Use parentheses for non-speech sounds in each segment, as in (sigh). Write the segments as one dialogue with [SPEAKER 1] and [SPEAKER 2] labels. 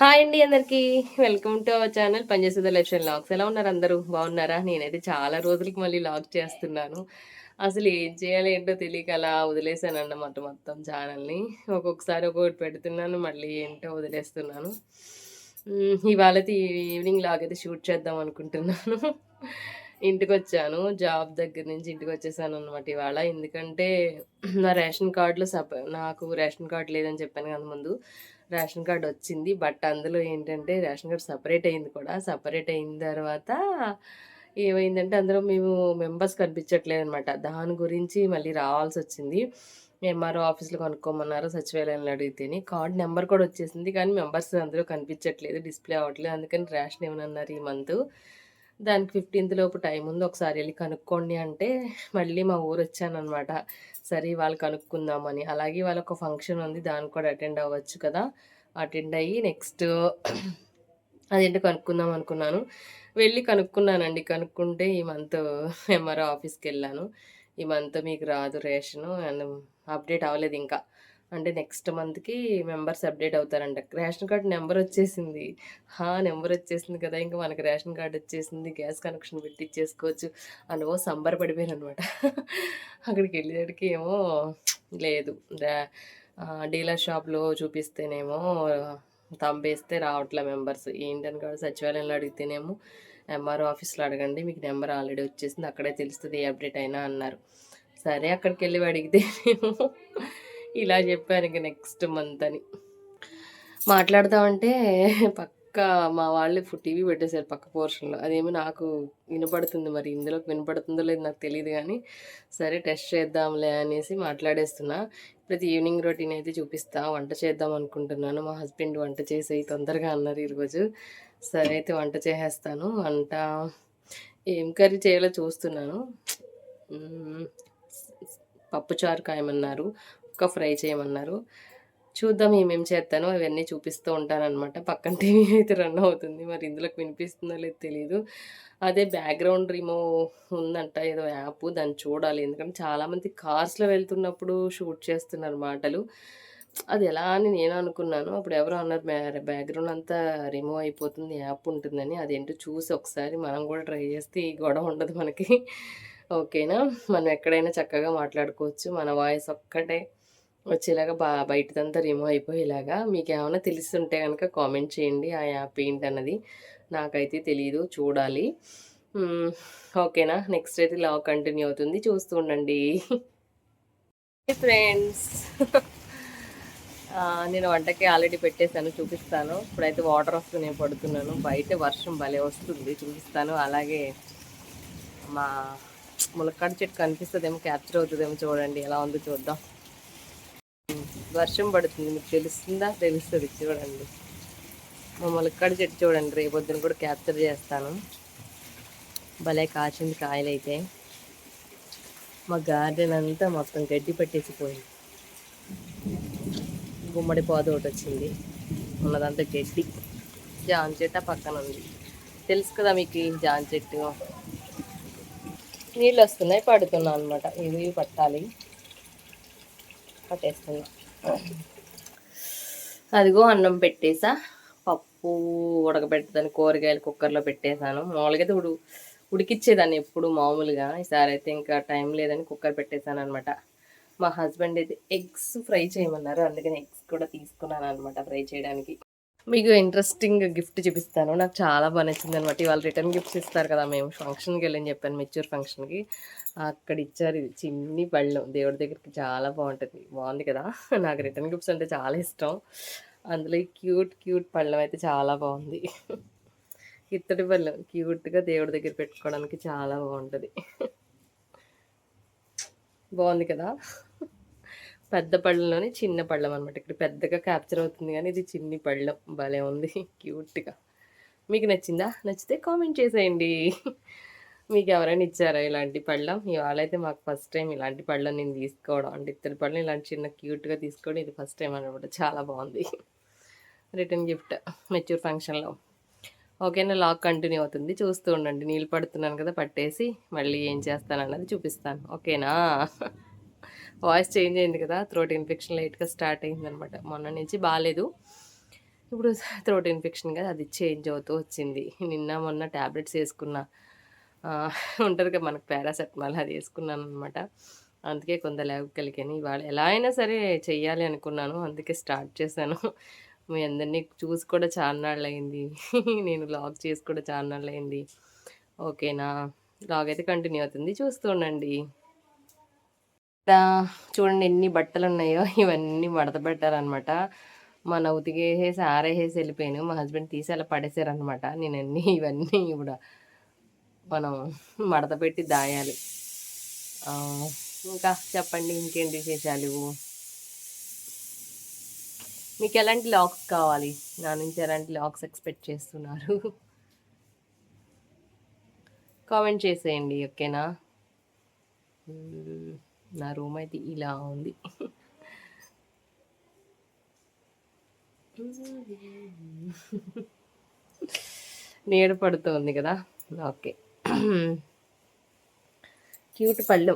[SPEAKER 1] Hi అండి అందరికి. Welcome to our channel పంజసుధ లక్షన్ లాగ్స్ ఎలా ఉన్నారు అందరూ? బాగున్నారా? నేనైతే చాలా రోజులకి మళ్ళీ లాగ్ చేస్తున్నాను. అసలు ఏం చేయాలి ఏంటో తెలియక అలా వదిలేసాను అన్నమాట మొత్తం ఛానల్ని. ఒక్కొక్కసారి ఒక్కొక్కటి పెడుతున్నాను మళ్ళీ ఏంటో వదిలేస్తున్నాను. ఇవాళ అయితే ఈవినింగ్ లాగ్ అయితే షూట్ చేద్దాం అనుకుంటున్నాను. ఇంటికి వచ్చాను జాబ్ దగ్గర నుంచి ఇంటికి వచ్చేసాను అనమాట ఇవాళ. ఎందుకంటే నా రేషన్ కార్డులో సప నాకు రేషన్ కార్డు లేదని చెప్పాను కదా ముందు. రేషన్ కార్డ్ వచ్చింది. బట్ అందులో ఏంటంటే రేషన్ కార్డ్ సపరేట్ అయింది కూడా. సపరేట్ అయిన తర్వాత ఏమైందంటే అందులో మేము మెంబర్స్ కనిపించట్లేదు అనమాట దాని గురించి మళ్ళీ రావాల్సి వచ్చింది. ఎంఆర్ఓ ఆఫీస్లో కనుక్కోమన్నారు సచివాలయంలో అడిగితేనే. కార్డ్ నెంబర్ కూడా వచ్చేసింది. కానీ మెంబర్స్ అందులో కనిపించట్లేదు. డిస్ప్లే అవ్వట్లేదు. అందుకని రేషన్ ఏమన్నారు ఈ మంత్. దానికి ఫిఫ్టీన్త్ లోపు టైం ఉంది. ఒకసారి వెళ్ళి కనుక్కోండి అంటే మళ్ళీ మా ఊరు వచ్చానమాట సరే వాళ్ళు కనుక్కుందామని. అలాగే వాళ్ళ ఒక ఫంక్షన్ ఉంది. దానికి కూడా అటెండ్ అవ్వచ్చు కదా. అటెండ్ అయ్యి నెక్స్ట్ అదేంటో కనుక్కుందాం అనుకున్నాను. వెళ్ళి కనుక్కున్నానండి. కనుక్కుంటే ఈ మంత్ ఎంఆర్ఓ ఆఫీస్కి వెళ్ళాను. ఈ మంత్ మీకు రాదు రేషను. అండ్ అప్డేట్ అవ్వలేదు ఇంకా. అంటే నెక్స్ట్ మంత్కి మెంబర్స్ అప్డేట్ అవుతారంట. రేషన్ కార్డు నెంబర్ వచ్చేసింది. హా నెంబర్ వచ్చేసింది కదా! ఇంకా మనకి రేషన్ కార్డు వచ్చేసింది. గ్యాస్ కనెక్షన్ పెట్టి ఇచ్చేసుకోవచ్చు అని ఓ సంబరపడిపోయాను అనమాట అక్కడికి వెళ్ళేటికి ఏమో లేదు. డీలర్ షాప్లో చూపిస్తేనేమో తంపేస్తే రావట్లే మెంబర్స్. ఏంటని కాదు సచివాలయంలో అడిగితేనేమో ఎంఆర్ఓ ఆఫీస్లో అడగండి మీకు నెంబర్ ఆల్రెడీ వచ్చేసింది అక్కడే తెలుస్తుంది ఏ అప్డేట్ అయినా అన్నారు. సరే అక్కడికి వెళ్ళి అడిగితేనేమో ఇలా చెప్పాను ఇక నెక్స్ట్ మంత్ అని. మాట్లాడతామంటే పక్క మా వాళ్ళు టీవీ పెట్టేశారు పక్క పోర్షన్లో అదేమో నాకు వినపడుతుంది మరి. ఇందులోకి వినపడుతుందో లేదు నాకు తెలియదు కానీ సరే టెస్ట్ చేద్దాంలే అనేసి మాట్లాడేస్తున్నా. ప్రతి ఈవినింగ్ రొటీన్ అయితే చూపిస్తా. వంట చేద్దాం అనుకుంటున్నాను. మా హస్బెండ్ వంట చేసి తొందరగా అన్నారు ఈరోజు. సరే అయితే వంట చేసేస్తాను. వంట ఏం కర్రీ చేయాలో చూస్తున్నాను. పప్పుచారు కాయమన్నారు. ఒక్క ఫ్రై చేయమన్నారు. చూద్దాం ఏమేమి చేస్తానో అవన్నీ చూపిస్తూ ఉంటానన్నమాట. పక్కన టీవీ అయితే రన్ అవుతుంది. మరి ఇందులోకి వినిపిస్తుందో లేదో తెలియదు అదే బ్యాక్గ్రౌండ్ రిమూవ్ ఉందంట. ఏదో యాప్ దాన్ని చూడాలి. ఎందుకంటే చాలామంది కార్స్లో వెళ్తున్నప్పుడు షూట్ చేస్తున్నారు మాటలు. అది ఎలా అని నేను అనుకున్నాను. అప్పుడు ఎవరో అన్నారు బ్యాక్గ్రౌండ్ అంతా రిమూవ్ అయిపోతుంది. యాప్ ఉంటుందని. అదేంటో చూసి ఒకసారి మనం కూడా ట్రై చేస్తే ఈ గొడవ ఉండదు మనకి. ఓకేనా మనం ఎక్కడైనా చక్కగా మాట్లాడుకోవచ్చు. మన వాయిస్ ఒక్కటే. వచ్చేలాగా బా బయటదంతా రిమూవ్ అయిపోయేలాగా మీకు ఏమైనా తెలుస్తుంటే కనుక కామెంట్ చేయండి. ఆ యాప్ ఏంటన్నది నాకైతే తెలియదు చూడాలి. ఓకేనా? నెక్స్ట్ అయితే లాగ్ కంటిన్యూ అవుతుంది. చూస్తూ ఉండండి. ఫ్రెండ్స్. నేను వంటకి ఆల్రెడీ పెట్టేశాను. చూపిస్తాను. ఇప్పుడైతే వాటర్ వస్తూనే పడుతున్నాను. బయట వర్షం భలే వస్తుంది. చూపిస్తాను. అలాగే మా ములక్కాడ చెట్టు కనిపిస్తుందేమో క్యాప్చర్ అవుతుందేమో చూడండి. ఎలా ఉందో చూద్దాం. వర్షం పడుతుంది మీకు తెలుస్తుందా? తెలుస్తుంది చూడండి. మా మొలక్కడ చెట్టు చూడండి రేపొద్దున కూడా క్యాప్చర్ చేస్తాను. భలే కాచింది కాయలు అయితే మా గార్డెన్ అంతా మొత్తం గడ్డి పట్టేసిపోయింది. గుమ్మడి పాద ఒకటి వచ్చింది. ఉన్నదంతా గడ్డి. జాన్ చెట్టు పక్కన ఉంది. తెలుసు కదా మీకు జాన్ చెట్టు? నీళ్ళు వస్తున్నాయి పడుతున్నాను అనమాట ఇవి ఇవి పట్టాలి. పట్టేస్తున్నా. అదిగో అన్నం పెట్టేసా. పప్పు ఉడకబెట్టదని కూరగాయలు కుక్కర్లో పెట్టేశాను. మామూలుగా అయితే ఉడు ఉడికిచ్చేదాన్ని ఎప్పుడు మామూలుగా. ఈసారి అయితే ఇంకా టైం లేదని కుక్కర్ పెట్టేశాను అనమాట మా హస్బెండ్ అయితే ఎగ్స్ ఫ్రై చేయమన్నారు. అందుకని ఎగ్స్ కూడా తీసుకున్నాను అనమాట ఫ్రై చేయడానికి. మీకు ఇంట్రెస్టింగ్ గిఫ్ట్ చూపిస్తాను. నాకు చాలా బాగా నచ్చింది అనమాట ఇవాళ రిటర్న్ గిఫ్ట్స్ ఇస్తారు కదా మేము. ఫంక్షన్కి వెళ్ళని చెప్పాను మెచ్యూర్ ఫంక్షన్కి అక్కడ ఇచ్చారు ఇది చిన్ని పళ్ళం. దేవుడి దగ్గరికి చాలా బాగుంటుంది. బాగుంది కదా? (laughs) నాకు రిటర్న్ గిఫ్ట్స్ అంటే చాలా ఇష్టం. అందులో ఈ క్యూట్ క్యూట్ పళ్ళం అయితే చాలా బాగుంది. (laughs) ఇత్తడి పళ్ళం. క్యూట్గా దేవుడి దగ్గర పెట్టుకోవడానికి చాలా బాగుంటుంది. (laughs) బాగుంది కదా? పెద్ద పళ్ళలోనే చిన్న పళ్ళం అనమాట ఇక్కడ పెద్దగా క్యాప్చర్ అవుతుంది కానీ ఇది చిన్ని పళ్ళం. భలే ఉంది. క్యూట్గా మీకు నచ్చిందా? నచ్చితే కామెంట్ చేసేయండి. మీకు ఎవరైనా ఇచ్చారా ఇలాంటి పళ్ళం? ఇవాళ అయితే మాకు ఫస్ట్ టైం ఇలాంటి పళ్ళం నేను తీసుకోవడం. అంటే ఇద్దరు పళ్ళం ఇలాంటి చిన్న క్యూట్గా తీసుకోవడం ఇది ఫస్ట్ టైం అనమాట చాలా బాగుంది. రిటర్న్ గిఫ్ట్ మెచ్యూర్ ఫంక్షన్లో ఓకేనా లాక్ కంటిన్యూ అవుతుంది. చూస్తూ ఉండండి. నీళ్ళు పడుతున్నాను కదా పట్టేసి మళ్ళీ ఏం చేస్తాను అన్నది చూపిస్తాను. ఓకేనా? వాయిస్ చేంజ్ అయింది కదా థ్రోట్ ఇన్ఫెక్షన్ లైట్గా స్టార్ట్ అయింది అనమాట మొన్న నుంచి బాగాలేదు ఇప్పుడు థ్రోట్ ఇన్ఫెక్షన్ కదా అది చేంజ్ అవుతూ వచ్చింది. నిన్న మొన్న ట్యాబ్లెట్స్ వేసుకున్నా. ఉంటుంది కదా మనకు పారాసెటమాల్ అది వేసుకున్నాను అనమాట అందుకే కొంత లేవగలిగాను ఇవాళ ఎలా అయినా సరే చెయ్యాలి అనుకున్నాను అందుకే స్టార్ట్ చేశాను. మీ అందరినీ చూసి కూడా చాలా నాళ్ళు అయింది నేను లాగ్ చేసి కూడా చాలా నాళ్ళు అయింది ఓకేనా? లాగ్ అయితే కంటిన్యూ అవుతుంది. చూస్తూ ఉండండి. చూడండి ఎన్ని బట్టలు ఉన్నాయో ఇవన్నీ మడత పెట్టారనమాట మన ఉతికేసేసి ఆరేసేసి వెళ్ళిపోయాను. మా హస్బెండ్ తీసి అలా పడేసారనమాట నేను అన్ని ఇవన్నీ కూడా మనం మడత పెట్టి దాయాలి. ఇంకా చెప్పండి ఇంకేంటి విశేషాలు? మీకు ఎలాంటి లాక్స్ కావాలి? నా నుంచి ఎలాంటి లాక్స్ ఎక్స్పెక్ట్ చేస్తున్నారు? కామెంట్ చేసేయండి ఓకేనా? నా రూమ్ అయితే ఇలా ఉంది. నీడ పడుతోంది కదా? ఓకే. క్యూట్ పళ్ళు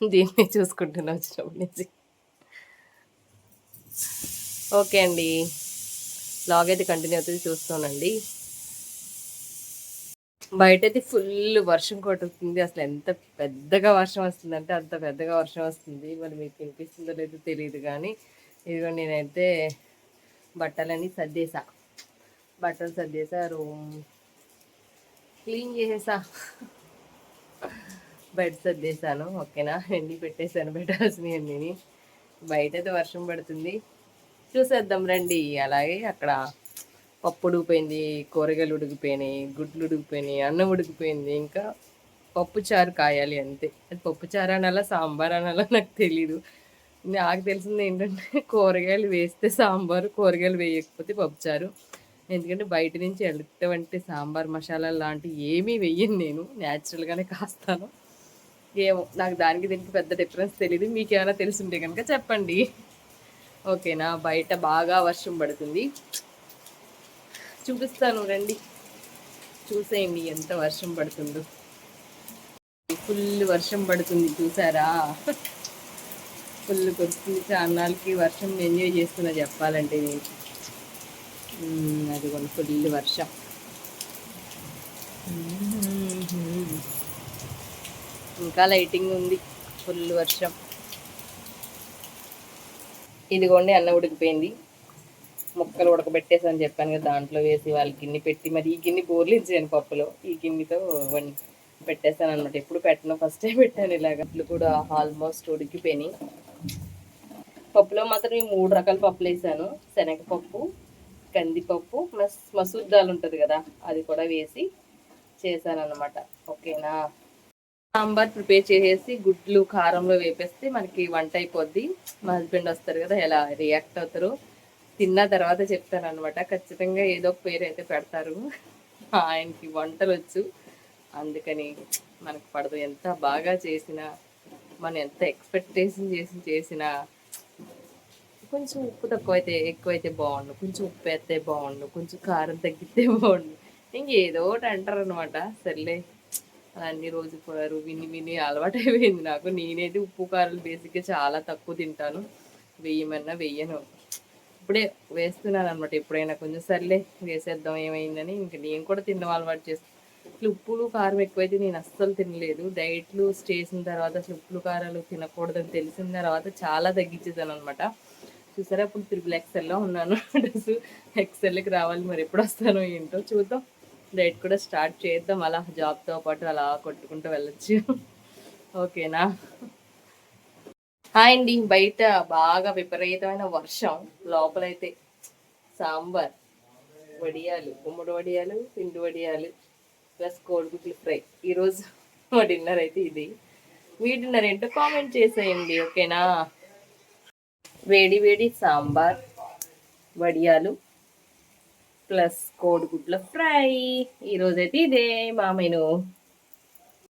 [SPEAKER 1] దీన్ని చూసుకుంటున్నా వచ్చినప్పటి నుంచి. ఓకే అండి. లాగ్ అయితే కంటిన్యూ అవుతుంది చూస్తానండి. బయట అయితే ఫుల్ వర్షం కొట్టుతుంది. అసలు ఎంత పెద్దగా వర్షం వస్తుందంటే అంత పెద్దగా వర్షం వస్తుంది. మరి మీకు వినిపిస్తుందో లేదో తెలియదు కానీ ఇదిగో నేనైతే బట్టలన్నీ సర్దేసా. బట్టలు సర్దేసా రూమ్ క్లీన్ చేసేసా. బెడ్ సర్దేశాను ఓకేనా? ఎన్ని పెట్టేశాను పెట్టాల్సినవి అన్నీ బయట అయితే వర్షం పడుతుంది. చూసేద్దాం రండి. అలాగే అక్కడ పప్పు ఉడికిపోయింది కూరగాయలు ఉడికిపోయినాయి గుడ్లు ఉడికిపోయినాయి అన్నం ఉడికిపోయింది ఇంకా పప్పు చారు కాయాలి అంతే. అది పప్పు చారు అనాలా సాంబార్ అనాలా నాకు తెలీదు. నాకు తెలిసింది ఏంటంటే కూరగాయలు వేస్తే సాంబారు కూరగాయలు వేయకపోతే పప్పుచారు ఎందుకంటే బయట నుంచి ఎటువంటి సాంబార్ మసాలా లాంటివి ఏమీ వెయ్యను నేను. న్యాచురల్గానే కాస్తాను. ఏమో నాకు దానికి దీనికి పెద్ద డిఫరెన్స్ తెలియదు మీకు ఏమైనా తెలిసింటే కనుక చెప్పండి. ఓకేనా? బయట బాగా వర్షం పడుతుంది. చూపిస్తాను రండి. చూసేయండి ఎంత వర్షం పడుతుందో. ఫుల్ వర్షం పడుతుంది చూసారా? ఫుల్ కొడుతుంది చాన్నాళ్ళకి వర్షం ఎంజాయ్ చేస్తున్నా చెప్పాలంటే నేను. అది కొన్ని ఫుల్ వర్షం. ఇంకా లైటింగ్ ఉంది ఫుల్ వర్షం. ఇదిగోండి అన్నం ఉడికిపోయింది. ముక్కలు ఉడకబెట్టేసని చెప్పాను కదా దాంట్లో వేసి వాళ్ళ గిన్నె పెట్టి మరి ఈ గిన్నె బోర్లించాను పప్పులో. ఈ గిన్నెతో వన్ పెట్టేశాను అనమాట ఎప్పుడు పెట్టను ఫస్ట్ టైం పెట్టాను ఇలాగ. అట్లు కూడా ఆల్మోస్ట్ ఉడికిపోయినాయి. పప్పులో మాత్రం ఈ మూడు రకాల పప్పులు వేసాను. శనగపప్పు కందిపప్పు ప్లస్ మసూర్ దాల్ ఉంటుంది కదా అది కూడా వేసి చేశాను అనమాట ఓకేనా? సాంబార్ ప్రిపేర్ చేసేసి గుడ్లు కారంలో వేపేస్తే మనకి వంట అయిపోద్ది. మా హస్బెండ్ వస్తారు కదా ఎలా రియాక్ట్ అవుతారు. తిన్న తర్వాత చెప్తాను అనమాట ఖచ్చితంగా ఏదో ఒక పేరు అయితే పెడతారు. ఆయనకి వంటలు వచ్చు. అందుకని మనకు పడదు. ఎంత బాగా చేసినా మనం ఎంత ఎక్స్పెక్టేషన్ చేసి చేసినా కొంచెం ఉప్పు తక్కువైతే ఎక్కువైతే బాగుండు. కొంచెం ఉప్పు వేస్తే బాగుండు. కొంచెం కారం తగ్గితే బాగుండు. ఇంకేదో ఒకటి అంటారు అనమాట సర్లే అన్ని రోజు పోయారు. విని విని అలవాటు అయిపోయింది నాకు. నేనైతే ఉప్పు కారాలు బేసిక్గా చాలా తక్కువ తింటాను. వెయ్యమన్నా వెయ్యను. ఇప్పుడే వేస్తున్నాను అనమాట ఎప్పుడైనా కొంచెం సర్లే వేసేద్దాం ఏమైందని ఇంక నేను కూడా తినడం అలవాటు చేస్తాను అసలు ఉప్పులు కారం ఎక్కువైతే నేను అస్సలు తినలేదు. డైట్లు చేసిన తర్వాత అసలు ఉప్పులు కారాలు తినకూడదని తెలిసిన తర్వాత చాలా తగ్గించేసాను అనమాట చూసారా ఇప్పుడు త్రిపుల్ ఎక్సెల్లో ఉన్నాను. డ్రెస్ ఎక్సెల్కి రావాలి మరి ఎప్పుడు వస్తానో ఏంటో చూద్దాం. డైట్ కూడా స్టార్ట్ చేద్దాం. అలా జాబ్తో పాటు అలా కొట్టుకుంటూ వెళ్ళొచ్చు. ఓకేనా? హాయ్ అండి. బయట బాగా విపరీతమైన వర్షం. లోపలైతే సాంబార్ వడియాలు గుమ్మడి వడియాలు పిండి వడియాలు ప్లస్ కోడిగుడ్లు ఫ్రై. ఈరోజు మా డిన్నర్ అయితే ఇది. మీ డిన్నర్ ఏంటో కామెంట్ చేసేయండి ఓకేనా? వేడి వేడి సాంబార్ వడియాలు ప్లస్ కోడిగుడ్ల ఫ్రై. ఈరోజైతే ఇదే మా మెను.